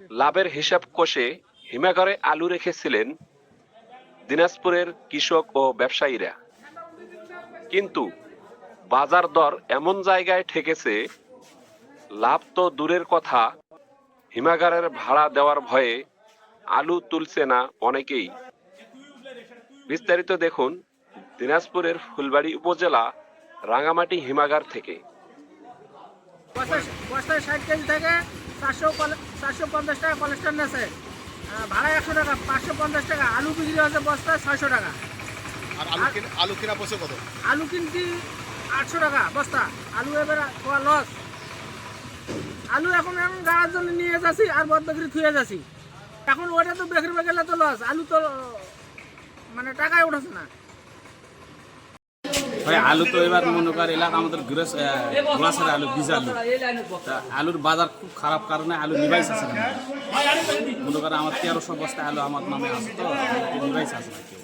লাভের হিসাব কষে হিমাগারে আলু রেখেছিলেন দিনাজপুরের কৃষক ও ব্যবসায়ীরা। কিন্তু বাজার দর এমন জায়গায় ঠেকেছে, লাভ তো দূরের কথা, হিমাগারের ভাড়া দেওয়ার ভয়ে আলু তুলছে না অনেকেই। বিস্তারিত দেখুন দিনাজপুরের ফুলবাড়ি উপজেলা, রাঙামাটি হিমাগার থেকে। চারশো পঞ্চাশ টাকা কলেস্ট্রল আহ, ভাড়া একশো টাকা পাঁচশো পঞ্চাশ টাকা। আলু বিক্রি হচ্ছে বস্তায় ছয়শো টাকা। আর আলু কিনা আলু কিনা পয়সা কত? আলু কিনছি আটশো টাকা বস্তা। আলু এবার লস আলু এখন এখন গাড়ার জন্য নিয়ে যাচ্ছি আর বদ বিক্রি থুয়ে যাচ্ছি। এখন ওটা তো বেকরি গেলে তো লস আলু তো মানে টাকায় উঠেছে না। ভাই আলু তো এবার মনে কর এলাকা আমাদের গ্রেস গ্লাসের আলু বীজ আলু। তা আলুর বাজার খুব খারাপ কারণে আলু নিবাইস আছে না। মনে কর আমার তেরোশো বস্তা আলু আমার নামে আছে তো নিবাইস আছে না কেউ।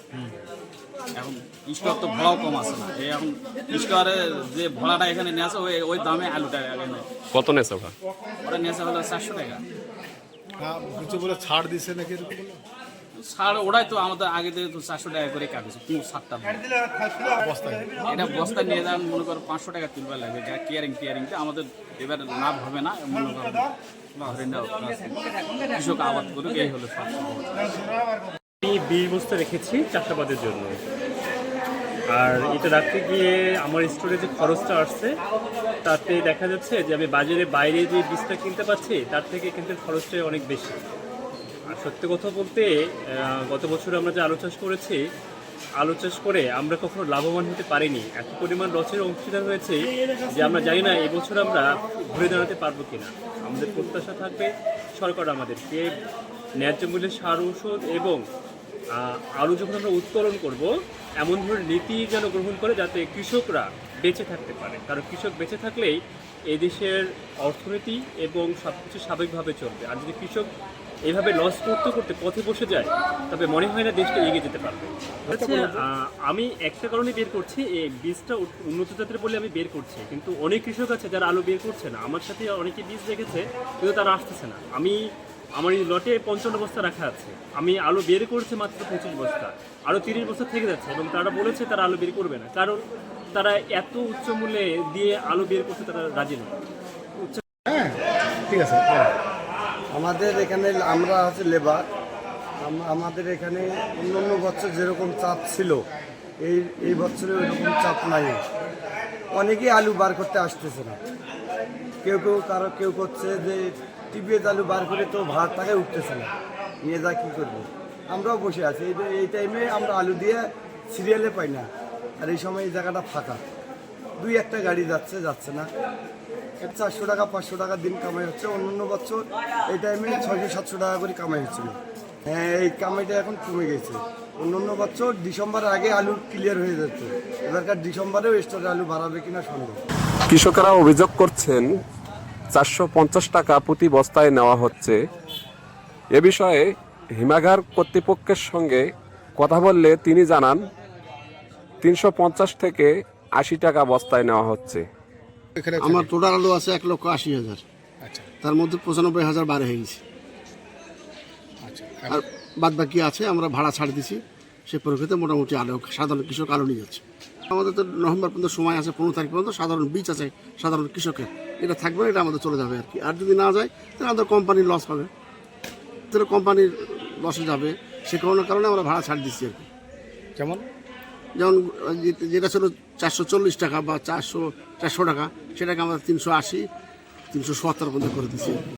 এখন স্টোর তো ভাড়াও কম আছে না। এই এখন স্টোরে যে ভাড়াটা এখানে নিয়ে আসে ওই ওই দামে আলুটা এখানে কত নেছে ওটা? ওটা নিয়ে আসে হলো চারশো টাকা। হ্যাঁ কিছু বলে ছাড় দিছে নাকি? সার ওটাই তো আমাদের আগে থেকে তো চারশো টাকা করে কাটছে কোন সাতটা বস্তায় এটা বস্তা নিয়ে যান, মনে করো পাঁচশো টাকা তুলবার লাগবে কেয়ারিং টিয়ারিংটা আমাদের এবার লাভ হবে না মনে করো কৃষক আবাদ করুক, এই হলো আমি বিশ বস্তা রেখেছি চাষাবাদের জন্য। আর এটা রাখতে গিয়ে আমার স্টোরে যে খরচটা আসছে, তাতে দেখা যাচ্ছে যে আমি বাজারে বাইরে যে বীজটা কিনতে পারছি, তার থেকে কিন্তু খরচটা অনেক বেশি। আর সত্যি কথা বলতে গত বছর আমরা যে আলু চাষ করেছি, আলু চাষ করে আমরা কখনো লাভবান হতে পারিনি। এত পরিমাণ লসের অংশীদার হয়েছে যে আমরা জানি না এবছর আমরা ঘুরে দাঁড়াতে পারব কিনা। আমাদের প্রত্যাশা থাকবে, সরকার আমাদের আমাদেরকে ন্যায্য মূল্যে সার ঔষধ এবং আলু যখন আমরা উত্তোলন করব, এমন ধরনের নীতি যেন গ্রহণ করে যাতে কৃষকরা বেঁচে থাকতে পারে। কারণ কৃষক বেঁচে থাকলেই এই দেশের অর্থনীতি এবং সব কিছু স্বাভাবিকভাবে চলবে। আর যদি কৃষক এইভাবে লস করতে করতে পথে বসে যায় তবে মনে হয় না দেশটা এগিয়ে যেতে পারবে। আহ, আমি একটা কারণে বের করছি এই বীজটা উন্নত জাতের বলে আমি বের করছি কিন্তু অনেক কৃষক আছে যারা আলু বের করছে না। আমার সাথে অনেকে বীজ রেখেছে কিন্তু তারা আসতেছে না। আমি আমার এই লটে পঞ্চান্ন বস্তা রাখা আছে। আমি আলু বের করছি মাত্র পঁচিশ বস্তা আরও তিরিশ বস্তা থেকে যাচ্ছে এবং তারা বলেছে তারা আলু বের করবে না কারণ তারা এত উচ্চ মূল্যে দিয়ে আলু বের করতে তারা রাজি নয়। হ্যাঁ ঠিক আছে। আমাদের এখানে আমরা হচ্ছে লেবার আমাদের এখানে অন্য বছর যেরকম চাপ ছিল, এই এই বছরে ওইরকম চাপ নাই। অনেকেই আলু বার করতে আসতেছে না। কেউ কেউ কারও কেউ করছে যে টিপিএস আলু বার করে তো ভাত টাকায় উঠতেছে না। নিয়ে যা কী করব? আমরাও বসে আছি। এই টাইমে আমরা আলু দিয়ে সিরিয়ালে পাই না। আর এই সময় এই জায়গাটা ফাঁকা। দুই একটা গাড়ি যাচ্ছে যাচ্ছে না। চারশো টাকা, পাঁচশো টাকা দিন কামাই হচ্ছে। অন্যান্য বছর এই টাইমে ছয়শো, সাতশো টাকা করে কামাই হচ্ছিল। হ্যাঁ এই কামাইটা এখন কমে গেছে। অন্যান্য বছর ডিসেম্বরের আগে আলু ক্লিয়ার হয়ে যাচ্ছে এবারকার ডিসেম্বরেও স্টোরে আলু বাড়াবে কিনা সন্দেহ। কৃষকেরা অভিযোগ করছেন, চারশো পঞ্চাশ টাকা প্রতি বস্তায় নেওয়া হচ্ছে। এ বিষয়ে হিমাগার কর্তৃপক্ষের সঙ্গে কথা বললে তিনি জানান, তিনশো পঞ্চাশ থেকে আশি টাকা বস্তায় নেওয়া হচ্ছে। এখানে আমার টোটাল আলু আছে এক লক্ষ আশি হাজার। আচ্ছা। তার মধ্যে পঁচানব্বই হাজার বার হয়ে গেছে। আচ্ছা আর বাদ বাকি আছে আমরা ভাড়া ছাড় দিছি। সে পরিপ্রেক্ষিতে মোটামুটি আলু সাধারণ কৃষক আলু নিয়ে যাচ্ছে। আমাদের তো নভেম্বর পর্যন্ত সময় আছে পনেরো তারিখ পর্যন্ত সাধারণ বীজ আছে সাধারণ কৃষকের। এটা থাকবে এটা আমাদের চলে যাবে আর কি। আর যদি না যায় তাহলে আমাদের কোম্পানির লস হবে তাহলে কোম্পানির লসে যাবে। সে কারণের কারণে আমরা ভাড়া ছাড় দিচ্ছি আর কি। যেমন? যেমন যেটা ছিল চারশো চল্লিশ টাকা বা চারশো চারশো টাকা, সেটাকে আমরা তিনশো আশি, তিনশো সত্তর পর্যন্ত করে দিচ্ছি